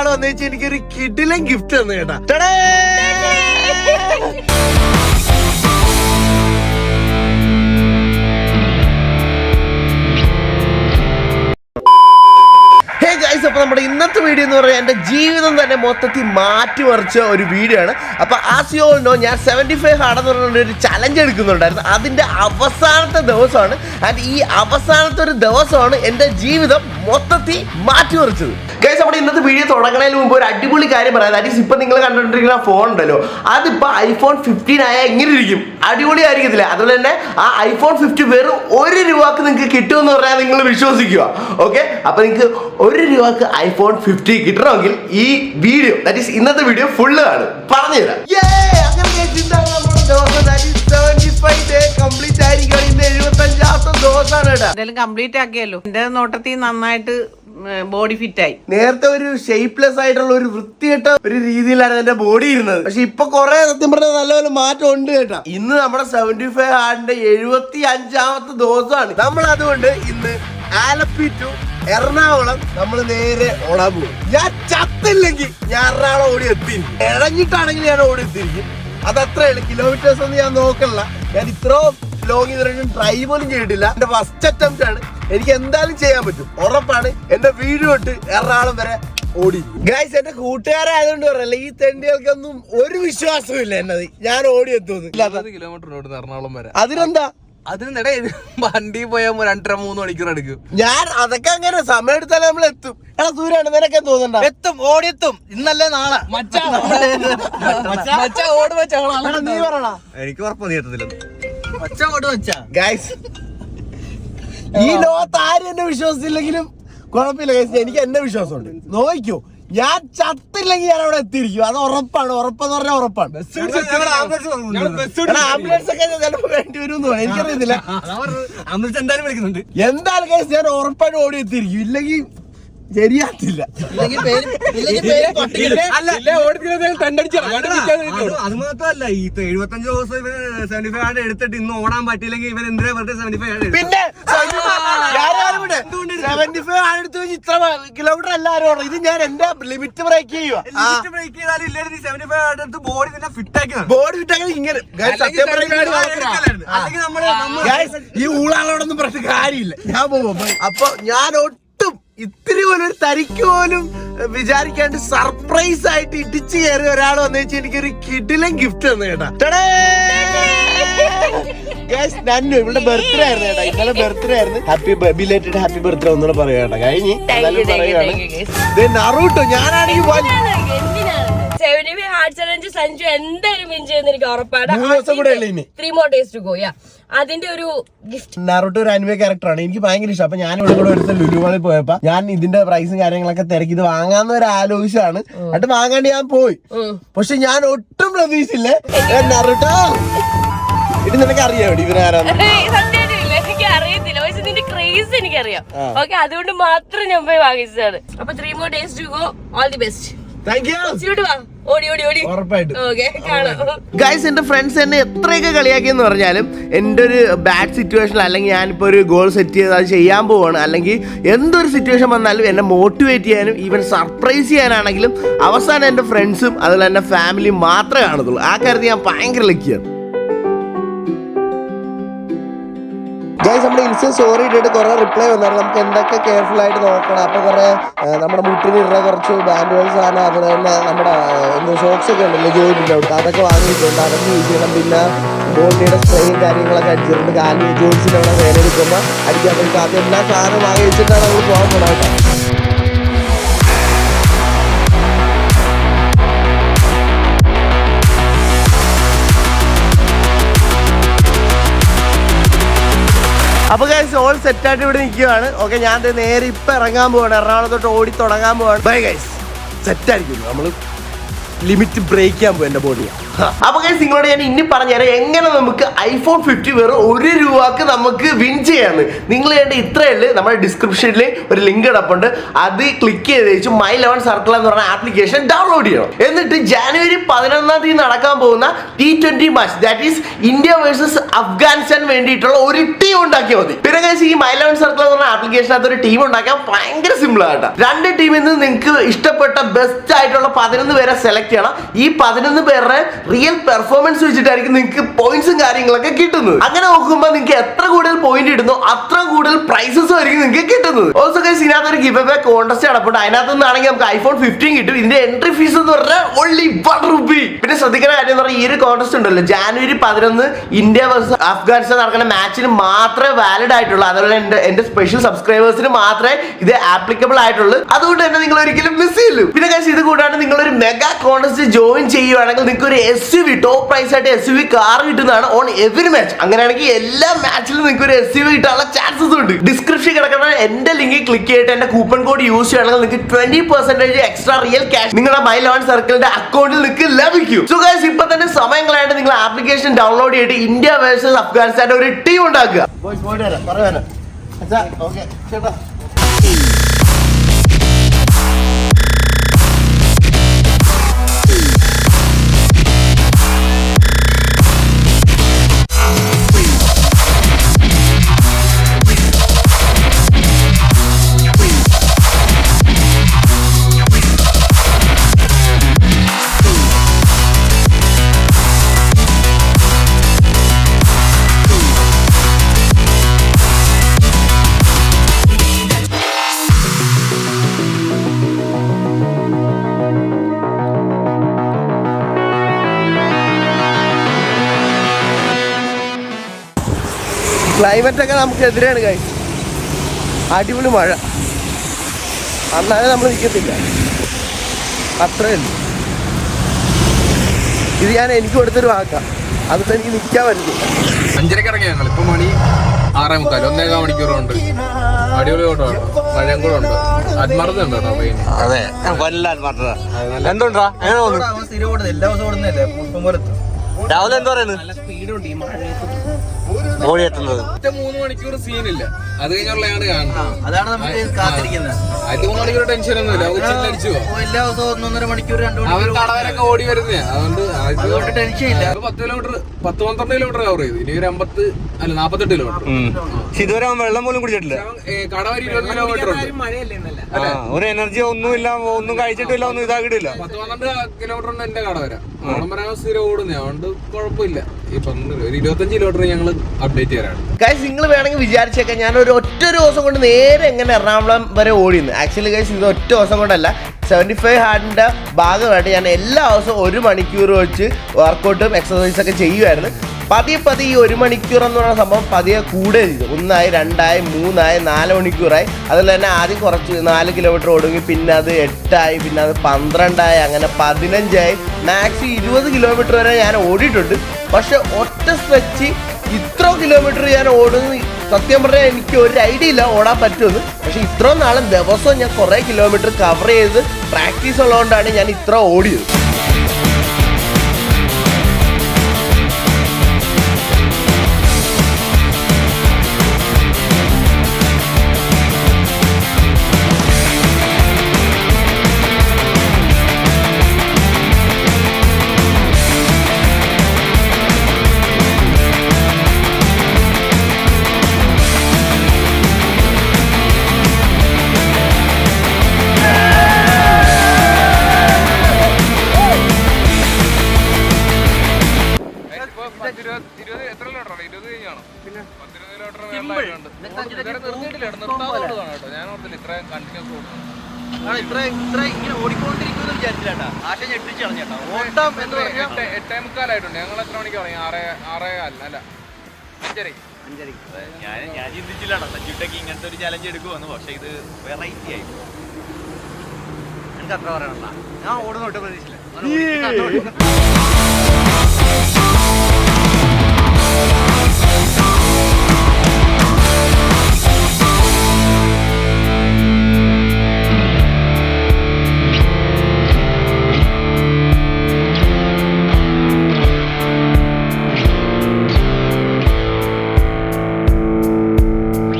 ഒരാൾ വന്നു വെച്ചാൽ എനിക്കൊരു കിഡിലും ഗിഫ്റ്റ് തന്നു കേട്ടാ ടടേ! ഹേ ഗൈസ് അപ്പൊ നമ്മുടെ ഇന്നത്തെ വീഡിയോ എന്ന് പറഞ്ഞാൽ എന്റെ ജീവിതം തന്നെ മൊത്തത്തിൽ മാറ്റിമറിച്ച ഒരു വീഡിയോ ആണ്. അപ്പോൾ ആ യു ഓൾ നോ ഞാൻ സെവന്റി ഫൈവ് ഹാർഡെന്ന് പറഞ്ഞ ഒരു ചലഞ്ച് എടുക്കുന്നുണ്ടായിരുന്നു. അതിന്റെ അവസാനത്തെ ദിവസമാണ്. ആൻഡ് ഈ അവസാനത്തെ ഒരു ദിവസമാണ് എന്റെ ജീവിതം മൊത്തത്തിൽ മാറ്റിമറിച്ചത് ഗൈസ് നമ്മുടെ ഇന്നത്തെ വീഡിയോ തുടങ്ങുന്നതിന് മുമ്പ് ഒരു അടിപൊളി കാര്യം പറയാം. ദാറ്റ് ഈസ് ഇപ്പൊ നിങ്ങൾ കണ്ടുകൊണ്ടിരിക്കുന്ന ഫോൺ ഉണ്ടല്ലോ. അതിപ്പോൾ ഐഫോൺ ഫിഫ്റ്റീൻ ആയാൽ എങ്ങനെ ഇരിക്കും? അടിപൊളി ആയിരിക്കത്തില്ല അതുപോലെ തന്നെ ആ ഐഫോൺ ഫിഫ്റ്റി വെറും ഒരു രൂപക്ക് നിങ്ങൾക്ക് കിട്ടുമെന്ന് പറഞ്ഞാൽ നിങ്ങൾ വിശ്വസിക്കുക. ഓക്കെ അപ്പോൾ നിങ്ങൾക്ക് ഒരു രൂപക്ക് ഐഫോൺ ഫിഫ്റ്റി കിട്ടണമെങ്കിൽ ഈ വീഡിയോ ദാറ്റ് ഈസ് ഇന്നത്തെ വീഡിയോ ഫുള്ള് ആണ് പറഞ്ഞുതരാം Yeah! അങ്ങനെ guys, ഇതാണ് നമ്മുടെ ദിവസം. That is 75 day complete ആയിരിക്കുകയാണ്. ഇന്ന് 75 ദിവസമാണ് കേട്ടോ എന്തായാലും കംപ്ലീറ്റ് ആക്കിയല്ലോ എന്റെ നോട്ടത്തിൽ നന്നായിട്ട് ബോഡി ഫിറ്റ് ആയി നേരത്തെ ഒരു ഷേപ്പ്ലെസ് ആയിട്ടുള്ള ഒരു വൃത്തികെട്ട ഒരു രീതിയിലാണ് എന്റെ ബോഡി ഇരുന്നത് പക്ഷെ ഇപ്പൊ കുറെ സത്യം പറഞ്ഞാൽ നല്ലപോലെ മാറ്റം ഉണ്ട് കേട്ടോ ഇന്ന് നമ്മുടെ സെവന്റി ഫൈവ് ആറിന്റെ എഴുപത്തി അഞ്ചാമത്തെ ദിവസമാണ് നമ്മൾ അതുകൊണ്ട് ഇന്ന് ആലപ്പി ടു എറണാകുളം നമ്മൾ നേരെ ഓടാൻ പോകും. ഞാൻ ചത്തില്ലെങ്കിൽ ഞാൻ എറണാകുളം ഓടി എത്തി ഇഴഞ്ഞിട്ടാണെങ്കിൽ ഞാൻ ഓടി എത്തിയിരിക്കും. അത് അത്രയാണ് കിലോമീറ്റേഴ്സ് ഒന്നും ഞാൻ നോക്കണില്ല. ഞാൻ ഇത്രയും ലോങ് ഇതുവരെയും ഡ്രൈവ് പോലും ചെയ്തിട്ടില്ല. എന്റെ ഫസ്റ്റ് അറ്റംപ്റ്റ് ആണ്. എനിക്ക് എന്തായാലും ചെയ്യാൻ പറ്റും. ഉറപ്പാണ്. എന്റെ വീട് തൊട്ട് എറണാകുളം വരെ ഓടി ഗൈസ് എന്റെ കൂട്ടുകാരായതുകൊണ്ട് പറയല്ല ഈ തെണ്ടികൾക്കൊന്നും ഒരു വിശ്വാസവും ഇല്ല എന്നത്. ഞാൻ ഓടി എത്തുമെന്ന് ഇരുപത് കിലോമീറ്റർ എറണാകുളം വരെ. അതിനെന്താ? അതിനിടെ വണ്ടി പോയാൽ രണ്ടര മൂന്ന് മണിക്കൂർ എടുക്കും. ഞാൻ അതൊക്കെ അങ്ങനെ സമയം എടുത്താലേ നമ്മൾ എത്തും. എടാ ദൂരാണ് നിനക്കെ തോന്നണ്ട എത്തും ഓടിയെത്തും. ഇന്നല്ലേ നാളെ. മച്ചാ ഓട് നീ പറടാ. എനിക്ക് ഉറപ്പൊന്നും നീ എത്തത്തില്ല മച്ച ഓട് മച്ചാ. ഗൈസ് ഈ ലോകത്ത് ആരും എന്നെ വിശ്വസിച്ചില്ലെങ്കിലും കുഴപ്പമില്ല ഗൈസ് എനിക്ക് എന്നെ വിശ്വാസമുണ്ട്. നോക്കിക്കോ ഞാൻ ചത്തില്ലെങ്കിൽ ഞാൻ അവിടെ എത്തിയിരിക്കും. അത് ഉറപ്പാണ്. ഉറപ്പെന്ന് പറഞ്ഞാൽ ഉറപ്പാണ്. എടാ, ആംബുലൻസ് ഒക്കെ ചിലപ്പോ വേണ്ടി വരും എനിക്കറിയത്തില്ല. ആംബുലൻസ് എന്തായാലും വിളിക്കുന്നുണ്ട്. എന്തായാലും കേസ് ഞാൻ ഉറപ്പായിട്ട് ഓടി എത്തിയിരിക്കും. ഇല്ലെങ്കിൽ ശരിയാത്തില്ല അത് മാത്രമല്ല ഈ എഴുപത്തഞ്ച് ദിവസം ഇവന് സെവന്റി ഫൈവ് ആയിട്ട് എടുത്തിട്ട് ഇന്ന് ഓടാൻ പറ്റിയില്ലെങ്കിൽ ഇവൻ എന്തിനാ വെറുതെ സെവന്റി ഫൈവ് ആയിട്ട് പിന്നെ സെവന്റി ഫൈവ് ആണെടുത്ത് വെച്ച് ഇത്ര കിലോമീറ്റർ എല്ലാരും ഇത് ഞാൻ എന്റെ ലിമിറ്റ് ബ്രേക്ക് ചെയ്യുക ബ്രേക്ക് ചെയ്താലും ഇല്ലാതെ നീ സെവന്റി ഫൈവ് ആയിട്ട് ബോഡി തന്നെ ഫിറ്റ് ആക്കി ബോഡി വിട്ടെങ്കിൽ ഇങ്ങനെ. സത്യം ഈ ഊളാളോടൊന്നും പ്രശ്നം കാര്യമില്ല. ഞാൻ പോകും. അപ്പൊ ഞാൻ ഇത്തിരി പോലും ഒരു തരിക്ക് പോലും വിചാരിക്കാണ്ട് സർപ്രൈസ് ആയിട്ട് ഇടിച്ച് കയറി ഒരാൾ വന്നു വെച്ചാൽ എനിക്കൊരു കിഡിലും ഗിഫ്റ്റ് തന്നു കേട്ടാ! നന്നു ഇവിടെ ബർത്ത്ഡേ ആയിരുന്നു കേട്ടോ. ഇന്നലെ ബർത്ത്ഡേ ആയിരുന്നു. ഹാപ്പി ബിലേറ്റഡ് ഹാപ്പി ബർത്ത്ഡേ ഒന്നുകൂടെ പറയാം കേട്ടോ. കഴിഞ്ഞ് നറൂട്ടോ ഞാനാണെങ്കിൽ പോവാൻ ഫൈവ് ഹാർട്ട് ചലഞ്ച് സഞ്ജു എന്തായാലും വിൻ ചെയ്യുന്ന എനിക്ക് ഉറപ്പാണ്. Three more days to go യാ അതിന്റെ ഒരു ഗിഫ്റ്റ് നാറുട്ടോ ഒരു അനിമേ ക്യാരക്ടറാണ് എനിക്ക് ഭയങ്കര ഇഷ്ടം. അപ്പൊ ഞാൻ ഇവിടെ കൂടെ ഒരു ലുലുമാളിൽ പോയപ്പോ ഞാൻ ഇതിന്റെ പ്രൈസും കാര്യങ്ങളൊക്കെ തിരക്കി ഇത് വാങ്ങാന്ന് ഒരു ആലോചിച്ചാണ് എന്നിട്ട് വാങ്ങാണ്ട് ഞാൻ പോയി. പക്ഷെ ഞാൻ ഒട്ടും പ്രതീക്ഷിച്ചില്ലേ. നറുട്ടോ ഇത് നിനക്ക് അറിയാം എനിക്ക് അറിയത്തില്ല പക്ഷെ ക്രേസ് എനിക്കറിയാം. ഓക്കെ അതുകൊണ്ട് മാത്രം ഞാൻ പോയി വാങ്ങിച്ചതാണ്. അപ്പൊ three more days to go all the best guys എന്റെ ഫ്രണ്ട്സ് എന്നെ എത്രയൊക്കെ കളിയാക്കിയെന്ന് പറഞ്ഞാലും എന്റെ ഒരു ബാഡ് സിറ്റുവേഷൻ അല്ലെങ്കിൽ ഞാനിപ്പോൾ ഒരു ഗോൾ സെറ്റ് ചെയ്ത് അത് ചെയ്യാൻ പോവാണ്. അല്ലെങ്കിൽ എന്തൊരു സിറ്റുവേഷൻ വന്നാലും എന്നെ മോട്ടിവേറ്റ് ചെയ്യാനും ഈവൻ സർപ്രൈസ് ചെയ്യാനാണെങ്കിലും അവസാനം എന്റെ ഫ്രണ്ട്സും അതുപോലെ എന്റെ ഫാമിലിയും മാത്രമേ കാണത്തുള്ളൂ. ആ കാര്യത്തിൽ ഞാൻ ഭയങ്കര ലക്കിയാണ് ഗൈസ് നമ്മുടെ ഇൻസ്റ്റ സ്റ്റോറി ഇട്ടിട്ട് കുറെ റിപ്ലൈ വന്നായിരുന്നു നമുക്ക് എന്തൊക്കെ കെയർഫുൾ ആയിട്ട് നോക്കണം. അപ്പൊ കുറെ നമ്മുടെ മുട്ടിന് ഇടുന്ന കുറച്ച് ബാൻഡുകൾ ആണ് അതുപോലെ തന്നെ നമ്മുടെ എന്ത് സോക്സ് ഒക്കെ ഉണ്ടല്ലോ ജോയിന്റ് ഔട്ട്. അതൊക്കെ വാങ്ങിയിട്ടുണ്ട്. അതൊക്കെ യൂസ് ചെയ്യണം. പിന്നെ ബോഡിയുടെ സ്പ്രേയും കാര്യങ്ങളൊക്കെ അടിച്ചിട്ടുണ്ട്. കാലിന് ജോയിൻസിന്റെ അവിടെ വേല എടുക്കുമ്പോൾ അടിക്കാൻ പറ്റും. അതെല്ലാം സാധനം വാങ്ങി വെച്ചിട്ടാണ് നമ്മൾ പോകാൻ പോകണം കേട്ടോ. അപ്പൊ ഗൈസ് ഓൾ സെറ്റ് ആയിട്ട് ഇവിടെ നിൽക്കുകയാണ്. ഓക്കെ ഞാൻ നേരെ ഇപ്പൊ ഇറങ്ങാൻ പോവാണ്. എറണാകുളത്തോട്ട് ഓടി തുടങ്ങാൻ പോവാണ്. ബൈ ഗൈസ് സെറ്റ് ആയിരിക്കും നമ്മൾ ലിമിറ്റ് ബ്രേക്ക് ചെയ്യാൻ പോകും എന്റെ ബോഡി അപ്പൊ ഗൈസ് നിങ്ങളോട് ഞാൻ ഇനി പറഞ്ഞുതരാം എങ്ങനെ നമുക്ക് ഐഫോൺ ഫിഫ്റ്റി വെറും ഒരു രൂപക്ക് നമുക്ക് വിൻ ചെയ്യാന്ന്. നിങ്ങൾ ചെയ്യേണ്ട ഇത്രയേ ഉള്ളൂ. നമ്മുടെ ഡിസ്ക്രിപ്ഷനിൽ ഒരു ലിങ്ക് കിടപ്പുണ്ട് അത് ക്ലിക്ക് ചെയ്ത് വെച്ച് മൈ ലെവൻ സർക്കിൾ എന്ന് പറഞ്ഞ ആപ്ലിക്കേഷൻ ഡൗൺലോഡ് ചെയ്യണം. എന്നിട്ട് ജാനുവരി പതിനൊന്നാം തീയതി നടക്കാൻ പോകുന്ന T twenty match that is India versus Afghanistan വേണ്ടിയിട്ടുള്ള ഒരു ടീം ഉണ്ടാക്കിയാൽ മതി. പിന്നെ ഈ മൈ ലെവൻ സർക്കിൾ എന്ന് പറഞ്ഞ ആപ്ലിക്കേഷനകത്ത് ഒരു ടീം ഉണ്ടാക്കാൻ ഭയങ്കര സിമ്പിൾ ആട്ടോ രണ്ട് ടീമിൽ നിന്ന് നിങ്ങൾക്ക് ഇഷ്ടപ്പെട്ട ബെസ്റ്റ് ആയിട്ടുള്ള പതിനൊന്ന് പേരെ സെലക്ട് ചെയ്യണം. ഈ പതിനൊന്ന് പേരുടെ റിയൽ പെർഫോമൻസ് വെച്ചിട്ടായിരിക്കും നിങ്ങൾക്ക് പോയിന്റ്സും കാര്യങ്ങളൊക്കെ കിട്ടുന്നത്. അങ്ങനെ നോക്കുമ്പോൾ നിങ്ങൾക്ക് എത്ര കൂടുതൽ പോയിന്റ് ഇടുന്നു അത്ര കൂടുതൽ പ്രൈസസും ആയിരിക്കും നിങ്ങൾക്ക് കിട്ടുന്നത്. ഓൾസോ ഗൈസ് ഇതിനകത്ത് ഒരു ഗിഫ് ബാക്ക് കോൺടെസ്റ്റ് നടപ്പുണ്ട് അതിനകത്ത് നിന്നാണെങ്കിൽ നമുക്ക് ഐഫോൺ ഫിഫ്റ്റീൻ കിട്ടും. ഇതിന്റെ എൻട്രി ഫീസ് എന്ന് പറഞ്ഞാൽ ഓൺലി വൺ റുപ്പി പിന്നെ ശ്രദ്ധിക്കുന്ന കാര്യം എന്ന് പറഞ്ഞാൽ ഈ ഒരു കോൺടെസ്റ്റ് ഉണ്ടല്ലോ. ജാനുവരി പതിനൊന്ന് ഇന്ത്യ വേഴ്സസ് അഫ്ഗാനിസ്ഥാൻ നടക്കുന്ന മാച്ചിന് മാത്രമേ വാലിഡ് ആയിട്ടുള്ളൂ. അതുപോലെ എന്റെ എന്റെ സ്പെഷ്യൽ സബ്സ്ക്രൈബേഴ്സിന് മാത്രമേ ഇത് ആപ്ലിക്കബിൾ ആയിട്ടുള്ളൂ. അതുകൊണ്ട് തന്നെ നിങ്ങൾ ഒരിക്കലും മിസ് ചെയ്യില്ല. പിന്നെ കാശ് ഇത് കൂടാണ്ട് നിങ്ങൾ ഒരു മെഗാ കോൺടെസ്റ്റ് ജോയിൻ ചെയ്യുവാണെങ്കിൽ നിങ്ങൾക്ക് ഒരു S U V top prize ആയിട്ട് എസ് യു വി കാർ കിട്ടുന്നതാണ് ഓൺ എവറി മാച്ച് അങ്ങനെയാണെങ്കിൽ എല്ലാ മാച്ചിലും നിങ്ങൾക്ക് ഒരു എസ് യു വി കിട്ടാനുള്ള ചാൻസസ് ഉണ്ട്. ഡിസ്ക്രിപ്ഷൻ കിടക്കുന്ന എന്റെ ലിങ്കിൽ ക്ലിക്ക് ചെയ്തിട്ട് എന്റെ കൂപ്പൺ കോഡ് യൂസ് ചെയ്യണമെങ്കിൽ നിങ്ങൾക്ക് twenty percentage extra real cash നിങ്ങളുടെ മൈ ലോൺ സർക്കിളിന്റെ അക്കൗണ്ടിൽ നിങ്ങൾക്ക് ലഭിക്കും. സോ ഇപ്പൊ തന്നെ സമയങ്ങളായിട്ട് നിങ്ങൾ ആപ്ലിക്കേഷൻ ഡൗൺലോഡ് ചെയ്തിട്ട് ഇന്ത്യ വേഴ്സസ് അഫ്ഗാനിസ്ഥാന്റെ ഒരു ടീം ഉണ്ടാക്കുക. ക്ലൈമറ്റ് ഒക്കെ നമുക്ക് എതിരാണ് കൈ അടിപൊളി മഴ. അന്നാലും നമ്മൾ നിൽക്കത്തില്ല അത്രേ ഉള്ളൂ. ഇത് ഞാൻ എനിക്ക് കൊടുത്തൊരു വാക്കാം. അതിപ്പോൾ എനിക്ക് നിൽക്കാൻ പറ്റില്ല അഞ്ചരക്ക് ഇറങ്ങി ഞങ്ങൾ. ഇപ്പൊ മണി ആറേ മുക്കാൽ ഒന്നേകാൽ മണിക്കൂറുണ്ട്. അടിപൊളി ഓട്ടമാണ് മഴയും കൂടെ ഉണ്ട്. കേട്ടോ ട്രെയിൻ അതെ. വല്ലാൻ പറഞ്ഞതാ എന്തുണ്ടാ എങ്ങനെ തോന്നുന്നു? രാവിലെ എന്താ പറയുന്നത് എത്തുന്നത്. ഒറ്റ മൂന്ന് മണിക്കൂർ സീനില്ല. അത് കഴിഞ്ഞുള്ളതാണ് കാണുന്നത് അതാണ് നമ്മൾ കാത്തിരിക്കുന്നത്. അത് മൂന്ന് മണിക്കൂർ ടെൻഷൻ ഒന്നുമില്ല ഉച്ചയിലടിച്ചു അപ്പൊ എല്ലാ ദിവസവും ഒന്നൊന്നര മണിക്കൂർ രണ്ടു മണിക്കൂർ കടവരൊക്കെ ഓടി വരുന്നേ അതുകൊണ്ട് അത് അതുകൊണ്ട് ടെൻഷൻ ഇല്ല. അത് പത്ത് കിലോമീറ്റർ പത്ത് പന്ത്രണ്ട് കിലോമീറ്റർ കവർ ചെയ്തു. ഇനി ഒരു അമ്പത്ത് അല്ല നാപ്പത്തെട്ട് കിലോമീറ്റർ ഇതുവരെ അവൻ വെള്ളം പോലും കുടിച്ചിട്ടില്ല. കടവരി ഇരുപത് കിലോമീറ്റർ ഒരു എനർജി ഒന്നുമില്ല ഒന്നും കഴിച്ചിട്ടില്ല ഒന്നും ഇതാക്കിട്ടില്ല പത്ത് പന്ത്രണ്ട് കിലോമീറ്റർ ഉണ്ട് എന്റെ കടവര ഓടുന്നേ അതുകൊണ്ട് കുഴപ്പമില്ല. കിലോമീറ്റർ അപ്ഡേറ്റ് നിങ്ങൾ വേണമെങ്കിൽ വിചാരിച്ചേക്കാം ഞാൻ ഒരു ഒറ്റ ദിവസം കൊണ്ട് നേരെ എങ്ങനെ എറണാകുളം വരെ ഓടിയിരുന്നു ആക്ച്വലി ഗൈസ് ഇത് ഒറ്റ ദിവസം കൊണ്ടല്ല. സെവന്റി ഫൈവ് ഹാർഡിന്റെ ഭാഗമായിട്ട് ഞാൻ എല്ലാ ദിവസവും ഒരു മണിക്കൂർ വെച്ച് വർക്കൗട്ടും എക്സസൈസും ഒക്കെ ചെയ്യുമായിരുന്നു പതിയെ പതിയെ ഈ ഒരു മണിക്കൂർ എന്ന് പറയുന്ന സംഭവം പതിയെ കൂടെ ചെയ്തു. ഒന്നായി രണ്ടായി മൂന്നായി നാല് മണിക്കൂറായി. അതുപോലെ തന്നെ ആദ്യം കുറച്ച് നാല് കിലോമീറ്റർ ഓടുമെങ്കിൽ പിന്നെ അത് എട്ടായി പിന്നെ അത് പന്ത്രണ്ടായി അങ്ങനെ പതിനഞ്ചായി. മാക്സിമം ഇരുപത് കിലോമീറ്റർ വരെ ഞാൻ ഓടിയിട്ടുണ്ട്. പക്ഷെ ഒറ്റ സ്ട്രെച്ച് ഇത്ര കിലോമീറ്റർ ഞാൻ ഓടുന്നു സത്യം പറഞ്ഞാൽ എനിക്ക് ഒരു ഐഡിയ ഇല്ല ഓടാൻ പറ്റുമെന്ന്. പക്ഷെ ഇത്ര നാളും ദിവസവും ഞാൻ കുറേ കിലോമീറ്റർ കവർ ചെയ്ത് പ്രാക്ടീസ് ഉള്ളതുകൊണ്ടാണ് ഞാൻ ഇത്ര ഓടിയത്. ഒരു ചലഞ്ച് എടുക്കുമെന്ന് പക്ഷേ ഇത് വെറൈറ്റി ആയി. എനിക്ക് അത്ര പറയണല്ല ഞാൻ ഓടുന്നോട്ട് പ്രതീക്ഷിച്ചില്ല.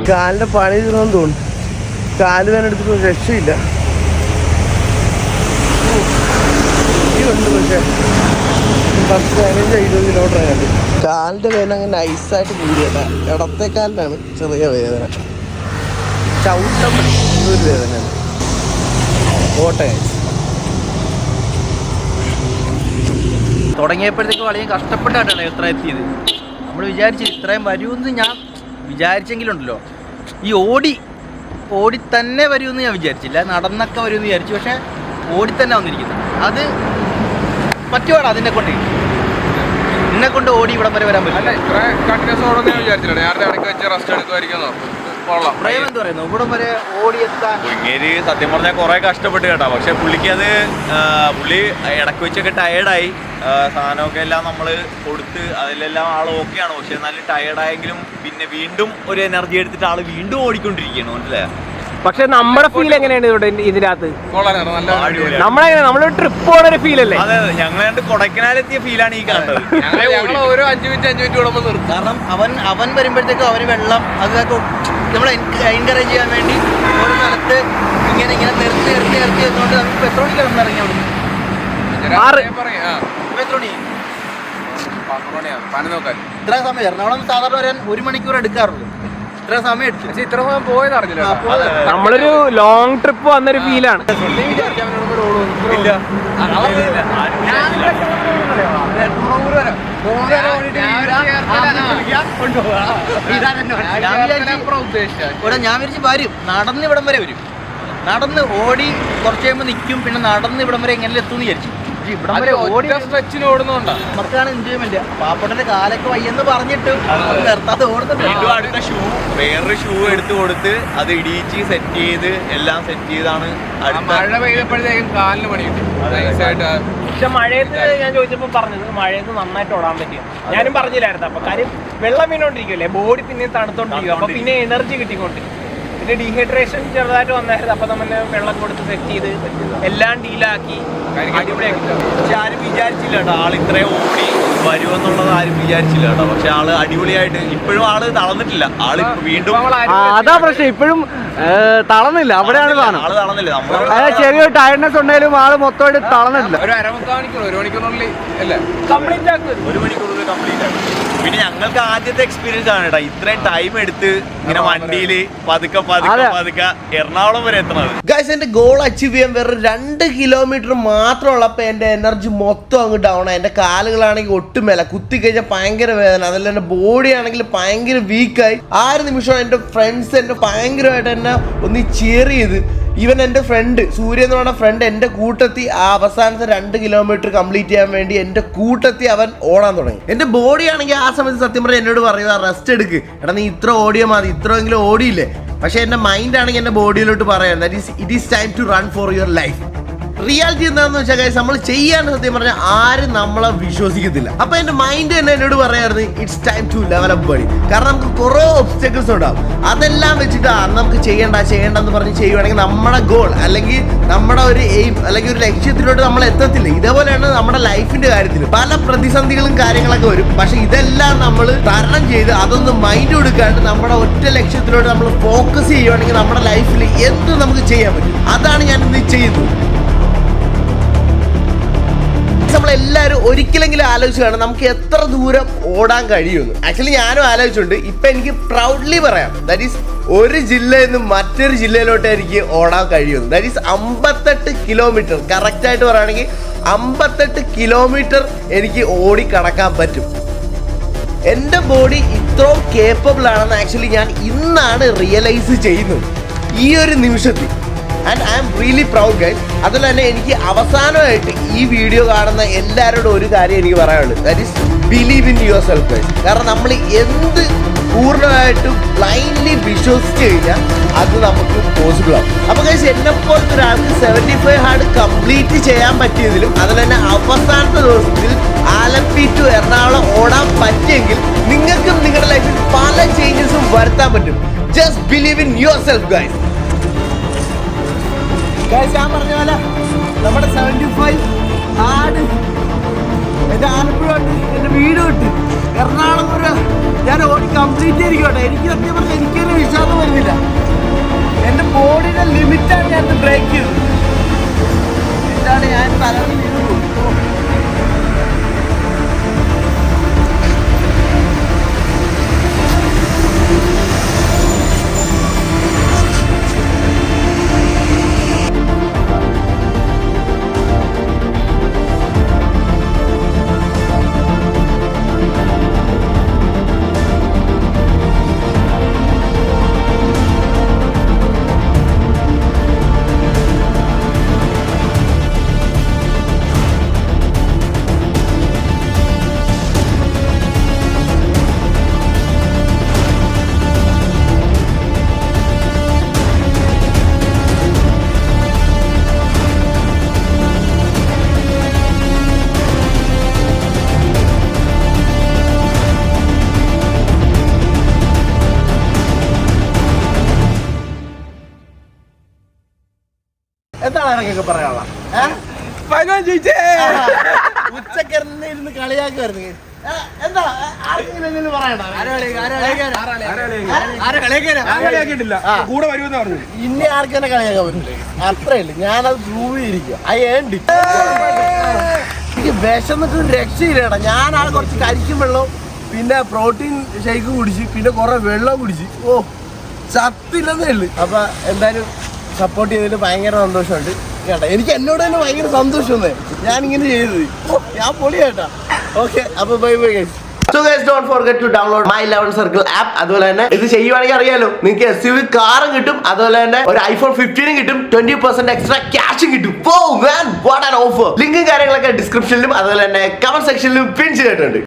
കാലിന്റെ പണി തീർന്നു തോന്നുന്നു. കാൽ വേന എടുത്തിട്ട് രക്ഷയില്ല. ഈ ഉണ്ട് പക്ഷേ ഫസ്റ്റ് പതിനഞ്ച് ഇരുപത് കിലോമീറ്റർ ആയത് കാലിന്റെ വേദന അങ്ങനെ നൈസായിട്ട് കൂടിയല്ല ഇടത്തെ കാലിനാണ് ചെറിയ വേദന. ചവിട്ടം ഒരു വേദനയാണ്. ഓട്ടെ തുടങ്ങിയപ്പോഴത്തേക്ക് വളരെ കഷ്ടപ്പെട്ടാണ് എത്ര എത്തിയത്. നമ്മൾ വിചാരിച്ചു ഇത്രയും വരുമെന്ന് ഞാൻ വിചാരിച്ചെങ്കിലുണ്ടല്ലോ. ഈ ഓടി ഓടി തന്നെ വരുമെന്ന് ഞാൻ വിചാരിച്ചില്ല. നടന്നൊക്കെ വരുമെന്ന് വിചാരിച്ചു. പക്ഷേ ഓടി തന്നെ വന്നിരിക്കുന്നു. അത് പറ്റുവാടാ അതിനെ കൊണ്ട്? എന്നെ കൊണ്ട് ഓടി ഇവിടം വരെ വരാൻ പറ്റും കണ്ടിന്യൂസ് കൊള്ളാം. പ്രേം എന്ത് പറയുന്നു? ഇവിടം വരെ സത്യം പറഞ്ഞാൽ കുറെ കഷ്ടപ്പെട്ട് കേട്ടോ. പക്ഷെ പുള്ളിക്ക് അത് പുള്ളി ഇടയ്ക്ക് വെച്ചൊക്കെ ടയേർഡായി സാധനമൊക്കെ എല്ലാം നമ്മൾ കൊടുത്ത് അതിലെല്ലാം ആൾ ഓക്കെയാണ് പക്ഷെ എന്നാലും ടയേർഡായെങ്കിലും പിന്നെ വീണ്ടും ഒരു എനർജി എടുത്തിട്ട് ആൾ വീണ്ടും ഓടിക്കൊണ്ടിരിക്കുകയാണ്. മനസ്സിലായോ? പക്ഷെ നമ്മുടെ ഫീൽ എങ്ങനെയാണ് ഇവിടെ ഇതിനകത്ത്. നമ്മളെങ്ങനെ നമ്മളൊരു ട്രിപ്പ് പോണ ഒരു ഫീൽ അല്ലേ? അതെ അതെ. ഞങ്ങൾ കൊടൈക്കനാലെത്തിയ ഫീലാണ് ഈ കാണുന്നത്. ഓരോ അഞ്ച് മിനിറ്റ് അഞ്ച് മിനിറ്റ് കൂടുമ്പോൾ നിർത്തും. കാരണം അവൻ അവൻ വരുമ്പോഴത്തേക്കും അവന് വെള്ളം അതൊക്കെ നമ്മളെ എൻകറേജ് ചെയ്യാൻ വേണ്ടി ഒരു സ്ഥലത്ത് ഇങ്ങനെ ഇങ്ങനെ നിർത്തി നിർത്തി നിർത്തി എന്നുകൊണ്ട് നമുക്ക് എത്ര നമ്മൾ ഇറങ്ങി ഇപ്പൊ എത്ര മണി ഇത്ര സമയം. എറണാകുളം സാധാരണ വരാൻ ഒരു മണിക്കൂർ എടുക്കാറുള്ളൂ. ഇത്ര സമയം എടുത്തു പക്ഷെ ഇത്ര സമയം പോയത് അറിഞ്ഞില്ല. നമ്മളൊരു ലോങ് ട്രിപ്പ് വന്നൊരു ഫീലാണ്. ഞാൻ വിരിച്ച് ഇവിടെ ഞാൻ വിചാരിച്ച് വരും. നടന്ന് ഇവിടം വരെ വരും. നടന്ന് ഓടി കുറച്ച് കഴിയുമ്പോൾ നിൽക്കും പിന്നെ നടന്ന് ഇവിടം വരെ എങ്ങനെ എത്തും വിചാരിച്ചു. പക്ഷേ ഇവിടം അത് വരെ. ഓടി ഒറ്റ സ്ട്രെച്ചിന് ഓടുന്നുണ്ടാ നമുക്കാണ് എൻജോയ്മെന്റ് പാപ്പട്ടന്റെ കാലൊക്കെ വയ്യെന്ന് പറഞ്ഞിട്ട് നിർത്താതെ വീണ്ടും ഓടുന്നുണ്ട് അടുത്ത ഷൂ വേറൊരു ഷൂ എടുത്ത് കൊടുത്ത് അത് ഇടിയിച്ച് സെറ്റ് ചെയ്ത് എല്ലാം സെറ്റ് ചെയ്താണ് അടുത്ത മഴ പെയ്തപ്പോഴത്തേക്കും കാലിന് പണി കിട്ടി. പക്ഷെ മഴയത്ത് ഞാൻ ചോദിച്ചപ്പോ പറഞ്ഞത് മഴയത്ത് നന്നായിട്ട് ഓടാൻ പറ്റിയ? ഞാനും പറഞ്ഞില്ലായിരുന്നു. അപ്പൊ കാര്യം വെള്ളം വീണോണ്ടിരിക്കുമല്ലേ ബോഡി പിന്നെ തണുത്തോണ്ടിരിക്കും അപ്പൊ പിന്നെ എനർജി കിട്ടിക്കൊണ്ട്. പിന്നെ ഡീഹൈഡ്രേഷൻ ചെറുതായിട്ട് വന്നായിരുന്നു. അപ്പൊ നമ്മൾ വെള്ളം കൊടുത്ത് സെറ്റ് ചെയ്ത് എല്ലാം ഡീലാക്കി അടിപൊളിയാക്കി. പക്ഷെ ആരും വിചാരിച്ചില്ല കേട്ടോ. ആൾ ഇത്രയും ഓടി വരുമെന്നുള്ളത് ആരും വിചാരിച്ചില്ല കേട്ടോ. പക്ഷെ ആൾ അടിപൊളിയായിട്ട് ഇപ്പോഴും ആൾ തളർന്നിട്ടില്ല. ആൾ ഇപ്പൊ വീണ്ടും അതാ പ്രശ്നം. ഇപ്പോഴും തളർന്നില്ല. അവിടെയാണ് സാധനം. ആൾ തളർന്നില്ല. അതായത് ചെറിയൊരു ടയർനെസ് ഉണ്ടെങ്കിലും ആൾ മൊത്തമായിട്ട് തളർന്നില്ല. ഒരു അരമുക്കാൽ മണിക്കൂർ ഒരു മണിക്കൂറിനുള്ളിൽ അല്ലേ? കംപ്ലീറ്റ് ആക്കും. ഒരു മണിക്കൂറിൽ കംപ്ലീറ്റ് ആണ് പിന്നെ ഞങ്ങൾക്ക് ആദ്യത്തെ എക്സ്പീരിയൻസ് ആണ് കേട്ടോ ഇത്രയും ടൈം എടുത്ത് ഇങ്ങനെ വണ്ടിയിൽ പതുക്കെ പതുക്കെ. പതുക്കെ എറണാകുളം വരെ എത്തണത്. ഗൈസ് എന്റെ ഗോൾ അച്ചീവ് ചെയ്യാൻ വേറെ രണ്ട് കിലോമീറ്റർ മാത്രം ഉള്ളപ്പോൾ എന്റെ എനർജി മൊത്തം അങ്ങ് ഡൗൺ ആയി എന്റെ കാലുകളാണെങ്കിൽ ഒട്ടും ഒട്ടുമേല കുത്തിക്കഴിഞ്ഞാൽ ഭയങ്കര വേദന. അതല്ല എന്റെ ബോഡി ആണെങ്കിൽ ഭയങ്കര വീക്കായി ആ ഒരു നിമിഷം എന്റെ ഫ്രണ്ട്സ് എന്നെ ഭയങ്കരമായിട്ട് എന്നെ ഒന്ന് ചിയർ ചെയ്ത്. ഈവൻ എന്റെ ഫ്രണ്ട് സൂര്യ എന്ന് പറഞ്ഞ ഫ്രണ്ട് എന്റെ കൂട്ടത്തി ആ അവസാനത്തെ രണ്ട് കിലോമീറ്റർ കംപ്ലീറ്റ് ചെയ്യാൻ വേണ്ടി എന്റെ കൂട്ടത്തി അവൻ ഓടാൻ തുടങ്ങി. എന്റെ ബോഡി ആണെങ്കിൽ ആ സമയത്ത് സത്യം പറഞ്ഞാൽ എന്നോട് പറയുക റെസ്റ്റ് എടുക്ക്. എടാ നീ ഇത്ര ഓടിയാൽ മതി. ഇത്രയെങ്കിലും ഓടിയില്ലേ? പക്ഷേ എന്റെ മൈൻഡ് ആണെങ്കിൽ എന്റെ ബോഡിയിലോട്ട് പറയാം. That is it is time to run for your life reality എന്താണെന്ന് വെച്ചാൽ നമ്മൾ ചെയ്യാൻ സത്യം പറഞ്ഞാൽ ആരും നമ്മളെ വിശ്വസിക്കത്തില്ല. അപ്പൊ എന്റെ മൈൻഡ് തന്നെ എന്നോട് പറയായിരുന്നു it's time to level up കാരണം നമുക്ക് കുറേ ഒബ്സ്റ്റക്കിൾസ് ഉണ്ടാവും. അതെല്ലാം വെച്ചിട്ട് നമുക്ക് ചെയ്യണ്ട ചെയ്യണ്ട എന്ന് പറഞ്ഞ് ചെയ്യുവാണെങ്കിൽ നമ്മുടെ ഗോൾ അല്ലെങ്കിൽ നമ്മുടെ ഒരു എയിം അല്ലെങ്കിൽ ഒരു ലക്ഷ്യത്തിലോട്ട് നമ്മൾ എത്തത്തില്ല. ഇതേപോലെയാണ് നമ്മുടെ ലൈഫിന്റെ കാര്യത്തിൽ പല പ്രതിസന്ധികളും കാര്യങ്ങളൊക്കെ വരും. പക്ഷെ ഇതെല്ലാം നമ്മൾ തരണം ചെയ്ത് അതൊന്ന് മൈൻഡ് കൊടുക്കാണ്ട് നമ്മുടെ ഒറ്റ ലക്ഷ്യത്തിലോട്ട് നമ്മൾ ഫോക്കസ് ചെയ്യുവാണെങ്കിൽ നമ്മുടെ ലൈഫിൽ എന്ത് നമുക്ക് ചെയ്യാൻ പറ്റും. അതാണ് ഞാൻ ഇന്ന് ചെയ്യുന്നത്. നമ്മളെല്ലാവരും ഒരിക്കലെങ്കിലും ആലോചിച്ച് കാണും നമുക്ക് എത്ര ദൂരം ഓടാൻ കഴിയുമെന്ന്. ആക്ച്വലി ഞാനും ആലോചിച്ചിട്ടുണ്ട്. ഇപ്പൊ എനിക്ക് പ്രൗഡ്ലി പറയാം. ദാറ്റ് ഈസ് ഒരു ജില്ലയിൽ നിന്ന് മറ്റൊരു ജില്ലയിലോട്ട് എനിക്ക് ഓടാൻ കഴിയുമെന്ന്. ദാറ്റ് ഈസ് അമ്പത്തെട്ട് കിലോമീറ്റർ കറക്റ്റ് ആയിട്ട് പറയുകയാണെങ്കിൽ അമ്പത്തെട്ട് കിലോമീറ്റർ എനിക്ക് ഓടി കടക്കാൻ പറ്റും. എന്റെ ബോഡി ഇത്രയും കേപ്പബിൾ ആണെന്ന് ആക്ച്വലി ഞാൻ ഇന്നാണ് റിയലൈസ് ചെയ്യുന്നത്. ഈ ഒരു നിമിഷത്തിൽ. And I'm really proud guys അതുപോലെ തന്നെ എനിക്ക് അവസാനമായിട്ട് ഈ വീഡിയോ കാണുന്ന എല്ലാവരോടും ഒരു കാര്യം എനിക്ക് പറയാനുള്ളത് that is believe in yourself guys കാരണം നമ്മൾ എന്ത് പൂർണമായിട്ടും ബ്ലൈൻഡ്ലി വിശ്വസിച്ച് കഴിഞ്ഞാൽ അത് നമുക്ക് പോസിബിൾ ആവും. അപ്പോൾ ഗൈസ് എന്നെ പോലത്തെ ഒരാൾക്ക് സെവന്റി ഫൈവ് ഹാർഡ് കംപ്ലീറ്റ് ചെയ്യാൻ പറ്റിയതിലും അതുപോലെ തന്നെ അവസാനത്തെ ദിവസത്തിൽ ആലപ്പി ടു എറണാകുളം ഓടാൻ പറ്റിയെങ്കിൽ നിങ്ങൾക്കും നിങ്ങളുടെ ലൈഫിൽ പല ചേഞ്ചസും വരുത്താൻ പറ്റും. Just believe in yourself guys ഞാൻ പറഞ്ഞ പോലെ നമ്മുടെ സെവന്റി ഫൈവ് ആട് എന്റെ ആലപ്പുഴ തൊട്ട് എന്റെ വീട് തൊട്ട് എറണാകുളം വരെ ഞാൻ ഓടി കംപ്ലീറ്റ് ചെയ്തിരിക്കട്ടെ എനിക്ക് സത്യം പറഞ്ഞാൽ എനിക്കൊരു വിശ്വാസം വരുന്നില്ല. എന്റെ ബോഡിയുടെ ലിമിറ്റാണ് ഞാൻ ബ്രേക്ക് ചെയ്തത്. എന്താണ് ഞാൻ തലയിൽ വീണു നിനക്കൊക്കെ പറയാനുള്ള ഉച്ചക്കന്നെ ഇരുന്ന് കളിയാക്കുമായിരുന്നു എന്താ ആർക്കെങ്കിലും എന്തെങ്കിലും പറയണോ കൂടെ വരുമെന്ന് പറഞ്ഞു ഇനി ആർക്കെന്നെ കളിയാക്കാൻ പറ്റില്ല അത്രേ ഉള്ളു. ഞാനത് പ്രൂവ് ചെയ്തിരിക്കും ഐ ഏണ്ടി എനിക്ക് വിശന്നിട്ട് രക്ഷയില്ലേടാ. ഞാനാ കുറച്ച് കരിക്കും വെള്ളവും പിന്നെ പ്രോട്ടീൻ ഷേക്ക് കുടിച്ച് പിന്നെ കുറെ വെള്ളം കുടിച്ച്. ഓ ചത്തില്ലെന്നേ ഉള്ളു. അപ്പൊ എന്തായാലും സപ്പോർട്ട് ചെയ്തതിൽ ഭയങ്കര സന്തോഷമുണ്ട് കേട്ടോ. എനിക്ക് എന്നോട് തന്നെ ഭയങ്കര സന്തോഷം ഞാനിങ്ങനെ ചെയ്തത്. ഞാൻ പൊളിയാട്ടാ. ഓക്കെ അപ്പൊ bye bye guys so guys don't forget to download my eleven circle app അതുപോലെ തന്നെ ഇത് ചെയ്യുവാണെങ്കിൽ അറിയാലോ നിങ്ങൾക്ക് എസ് യു വി കാറും കിട്ടും. അതുപോലെ തന്നെ ഒരു ഐഫോൺ ഫിഫ്റ്റീനും കിട്ടും. ട്വന്റി പെർസെന്റ് എക്സ്ട്രാ ക്യാഷും കിട്ടും. വാട്ട് ആൻ ഓഫർ ലിങ്കും കാര്യങ്ങളൊക്കെ ഡിസ്ക്രിപ്ഷനിലും അതുപോലെ തന്നെ കമന്റ് സെക്ഷനിലും പിൻ ചെയ്തിട്ടുണ്ട്.